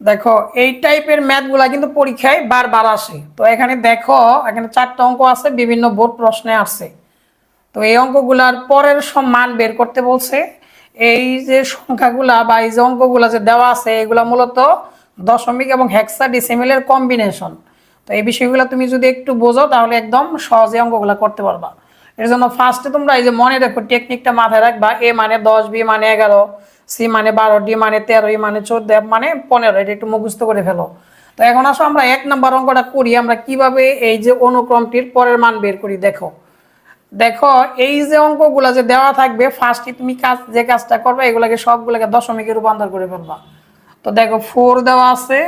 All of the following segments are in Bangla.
দেখো, এই টাইপের ম্যাথগুলা কিন্তু পরীক্ষায় বারবার আসে। তো এখানে দেখো, এখানে চারটা অঙ্ক আছে, বিভিন্ন বোর্ড প্রশ্নে আসছে তো এই অঙ্কগুলার পরের মান বের করতে বলছে। এই যে সংখ্যাগুলা বা এই যে অঙ্কগুলা যে দেওয়া আছে, এগুলা মূলত দশমিক এবং হেক্সা ডিসিমিলের কম্বিনেশন তো এই বিষয়গুলো তুমি যদি একটু বোঝো, তাহলে একদম সহজে অঙ্কগুলা করতে পারবা। এর জন্য ফার্স্টে তোমরা এই যে মনে রেখো টেকনিকটা মাথায় রাখবা, এ মানে দশ, বি মানে এগারো। সি মানে বারো, ডি মানে তেরো, ই মানে চোদ্দ, এফ মানে পনেরো, এটা একটু মুখস্থ করে ফেলো। তো এখন আসো আমরা এক নম্বর অঙ্কটা করি, আমরা কীভাবে এই যে অনুক্রমটির পরের মান বের করি, দেখো। দেখো, এই যে অঙ্কগুলো যে দেওয়া থাকবে ফার্স্টে তুমি কাজ, যে কাজটা করবে, এগুলোকে সবগুলোকে দশমিকে রূপান্তর করে ফেলবা। তো দেখো ফোর দেওয়া আছে,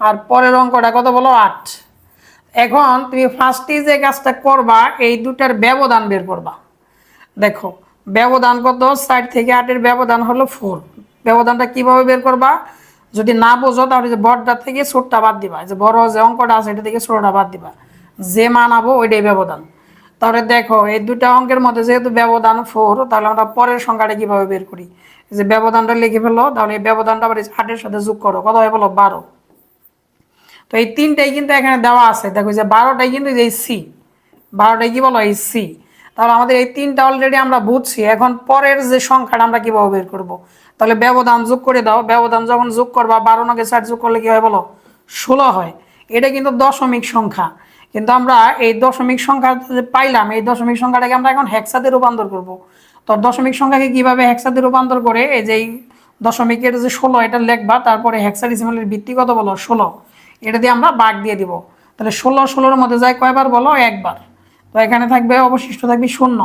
আর পরের অঙ্কটা কত বলো? আট। এখন তুমি ফার্স্টে যে কাজটা করবা, এই দুটার ব্যবধান বের করবা। দেখো ব্যবধান কত? সাইড থেকে আটের ব্যবধান হলো ফোর ব্যবধানটা কীভাবে বের করবা? যদি না বোঝো, তাহলে যে বড়টা থেকে ছোটটা বাদ দিবা। যে বড় যে অঙ্কটা আছে, এটা থেকে ছোটটা বাদ দিবা। যে মানাবো, ওইটাই ব্যবধান। তাহলে দেখো, এই দুটা অঙ্কের মধ্যে যেহেতু ব্যবধান ফোর তাহলে আমরা পরের সংখ্যাটা কীভাবে বের করি? যে ব্যবধানটা লিখে ফেলো, তাহলে এই ব্যবধানটা আবার আটের সাথে যোগ করো। কত হয় বলো? বারো। তো এই তিনটাই কিন্তু এখানে দেওয়া আছে। দেখো যে বারোটাই কিন্তু এই সি বারোটাই কি বলো? এই সি তাহলে আমাদের এই তিনটা অলরেডি আমরা বুঝছি। এখন পরের যে সংখ্যাটা আমরা কীভাবে বের করব? তাহলে ব্যবধান যোগ করে দাও। ব্যবধান যখন যোগ করবা, বারো নকে ষাট যোগ করলে কি হয় বলো? ষোলো হয়। এটা কিন্তু দশমিক সংখ্যা। কিন্তু আমরা এই দশমিক সংখ্যা যে পাইলাম, এই দশমিক সংখ্যাটাকে আমরা এখন হেক্সাতে রূপান্তর করব। তো দশমিক সংখ্যাকে কীভাবে হেক্সাতে রূপান্তর করে? এই যে দশমিকের যে ষোলো, এটা লিখবা। তারপরে হেক্সাডেসিমালের ভিত্তি কত বলো? ষোলো। এটা দিয়ে আমরা বাঘ দিয়ে দিব। তাহলে ষোলো, ষোলোর মধ্যে যায় কয়বার বলো? একবার। তো এখানে থাকবে, অবশিষ্ট থাকবে শূন্য।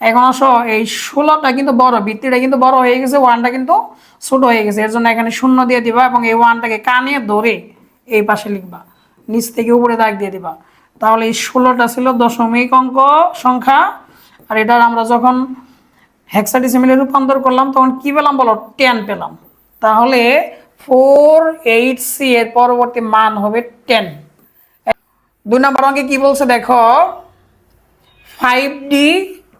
এখন আসো, এই ষোলোটা কিন্তু বড় বৃত্তিটা কিন্তু বড় হয়ে গেছে, ওয়ানটা কিন্তু ছোট হয়ে গেছে। এর জন্য এখানে শূন্য দিয়ে দিবা এবং এই ওয়ানটাকে কানে ধরে এই পাশে লিখবা। নিচ থেকে উপরে দাগ দিয়ে দিবা। তাহলে এই ষোলোটা ছিল দশমিক অঙ্ক সংখ্যা। আর এটার আমরা যখন হেক্সাডেসিমেলে রূপান্তর করলাম, তখন কি পেলাম বলো? টেন পেলাম। তাহলে ফোর এইট সি এর পরবর্তী মান হবে টেন দুই নম্বর অঙ্কে কি বলছে দেখো? ফাইভ ডি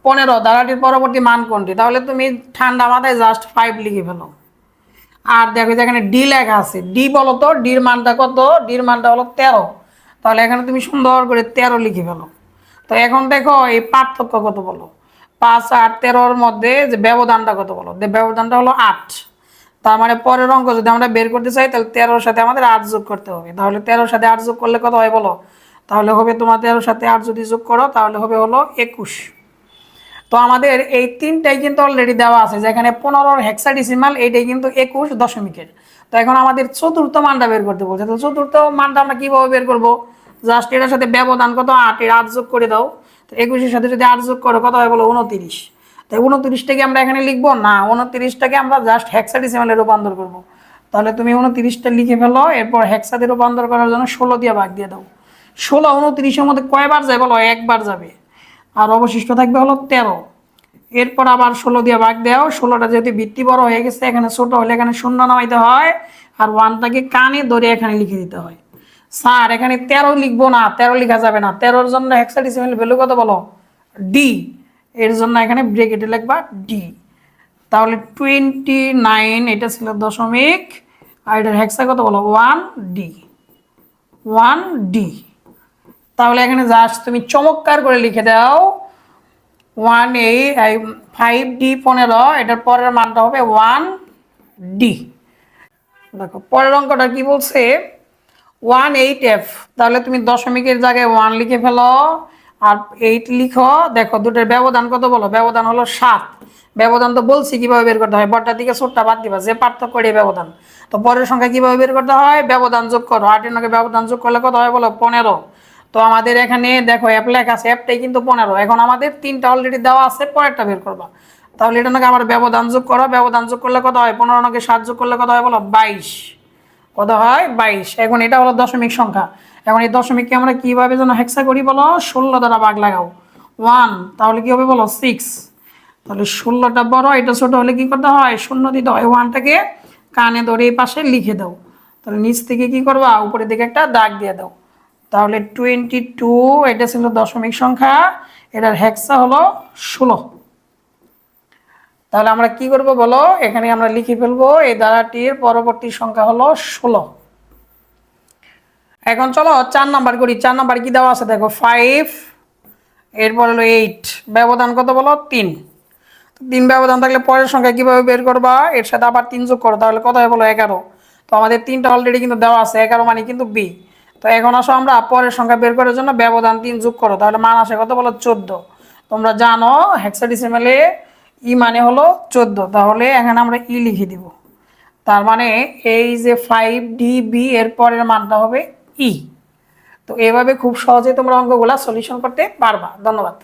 পনেরো দ্বারাটির পরবর্তী মান কোনটি? তাহলে তুমি ঠান্ডা মাথায় জাস্ট ফাইভ লিখে ফেলো। আর দেখো এখানে ডি লেখা আছে। ডি বলো তো ডির মানটা কত? ডির মানটা হলো তেরো। তাহলে এখানে তুমি সুন্দর করে তেরো লিখে ফেলো। তো এখন দেখো, এই পার্থক্য কত বলো? পাঁচ, আট, তেরোর মধ্যে যে ব্যবধানটা কত বলো? ব্যবধানটা হলো আট। তার মানে পরের অঙ্ক যদি আমরা বের করতে চাই, তাহলে তেরোর সাথে আমাদের আট যোগ করতে হবে। তাহলে তেরোর সাথে আট যোগ করলে কত হয় বলো? তাহলে হবে তোমাদের সাথে আর যদি যোগ করো, তাহলে হবে হলো একুশ। তো আমাদের এই তিনটাই কিন্তু অলরেডি দেওয়া আছে, যেখানে পনেরোর হেক্সাডিসিমাল এইটাই কিন্তু একুশ দশমিকের। তো এখন আমাদের চতুর্থ মানটা বের করতে বলছে। তো চতুর্থ মানটা আমরা কীভাবে বের করব? জাস্ট এটার সাথে ব্যবধান কত? আটের আট যোগ করে দাও। তো একুশের সাথে যদি আট যোগ করো, কত হয়? বলো উনতিরিশ। তো উনতিরিশটাকে আমরা এখানে লিখব? না, উনতিরিশটাকে আমরা জাস্ট হেক্সাডিসিমালে রূপান্তর করব। তাহলে তুমি উনতিরিশটা লিখে ফেলো, এরপর হেক্সাতে রূপান্তর করার জন্য ষোলো দিয়ে ভাগ দিয়ে দাও। ষোলো উনতিরিশের মধ্যে কয়বার যায় বলো? একবার যাবে। আর অবশিষ্ট থাকবে হলো তেরো। এরপর আবার ষোলো দিয়ে ভাগ দেও ষোলোটা যেহেতু বৃত্তি বড় হয়ে গেছে, এখানে ছোটো হলে এখানে শূন্য নামাইতে হয়। আর ওয়ানটাকে কানে ধরে এখানে লিখে দিতে হয়। স্যার, এখানে তেরো লিখব না, তেরো লেখা যাবে না। তেরোর জন্য হেক্সাডিসিমেল ভ্যালু কত বলো? ডি এর জন্য এখানে ব্রেকেটে লিখবা ডি তাহলে টোয়েন্টি নাইন এটা ছিল দশমিক। আর এটার হেক্সা কত বলো? ওয়ান ডি ওয়ান ডি তাহলে এখানে জাস্ট তুমি চমৎকার করে লিখে দাও। ওয়ান এই ফাইভ ডি পনেরো, এটার পরের মানটা হবে ওয়ান ডি দেখো, পরের অঙ্কটা কি বলছে? ওয়ান এইট এফ তাহলে তুমি দশমিকের জায়গায় ওয়ান লিখে ফেলো, আর এইট লিখো। দেখো, দুটোর ব্যবধান কত বলো? ব্যবধান হলো সাত। ব্যবধান তো বলছি কীভাবে বের করতে হয়? বড়টার দিকে ছোটটা বাদ দিবা, যে পার্থক্য এই ব্যবধান। তো পরের সংখ্যা কীভাবে বের করতে হয়? ব্যবধান যোগ করো। আটের নকে ব্যবধান যোগ করলে কত হয় বলো? পনেরো। তো আমাদের এখানে দেখো অ্যাপ লেখা আছে অ্যাপটাই কিন্তু পনেরো। এখন আমাদের তিনটা অলরেডি দেওয়া আছে, পরেরটা বের করবা। তাহলে এটা নাকি আমার ব্যবধান যোগ করো, ব্যবধান যোগ করলে কত হয়? পনেরো নাকি সাত যোগ করলে কত হয় বলো? বাইশ। কত হয়? বাইশ। এখন এটা হলো দশমিক সংখ্যা। এখন এই দশমিককে আমরা কীভাবে যেন হেক্সা করি বলো? ষোলো দ্বারা ভাগ লাগাও। ওয়ান। তাহলে কী হবে বলো? সিক্স। তাহলে ষোলোটা বড়, এটা ছোটো হলে কী করতে হয়? শূন্য দিতে হয়। ওয়ানটাকে কানে ধরে এই পাশে লিখে দাও। তাহলে নিচ থেকে কী করবা? উপরের দিকে একটা দাগ দিয়ে দাও। তাহলে টোয়েন্টি টু এটা ছিল দশমিক সংখ্যা, এটার হেক্সা হলো ষোলো। তাহলে আমরা কি করব বলো? এখানে আমরা লিখে ফেলব, এই ধারাটির পরবর্তী সংখ্যা হলো ষোলো। এখন চলো চার নাম্বার করি, চার নাম্বার কি দেওয়া আছে? দেখো ফাইভ এরপর হলো এইট ব্যবধান কত বলো? তিন। তিন ব্যবধান থাকলে পরের সংখ্যা কীভাবে বের করবা? এর সাথে আবার তিন যোগ করো, তাহলে কত হয় বলো? এগারো। তো আমাদের তিনটা অলরেডি কিন্তু দেওয়া আছে, এগারো মানে কিন্তু বি তো এখন আসো আমরা পরের সংখ্যা বের করার জন্য ব্যবধান তিন যোগ করো, তাহলে মান আসে কত বলো চোদ্দ। তোমরা জানো হ্যাক্সাডিসিমেলে ই মানে হলো চোদ্দ, তাহলে এখানে আমরা ই লিখে দিব। তার মানে এই যে ফাইভ ডি বি এর পরের মানটা হবে ই তো এভাবে খুব সহজে তোমরা অঙ্কগুলা সলিউশন করতে পারবা। ধন্যবাদ।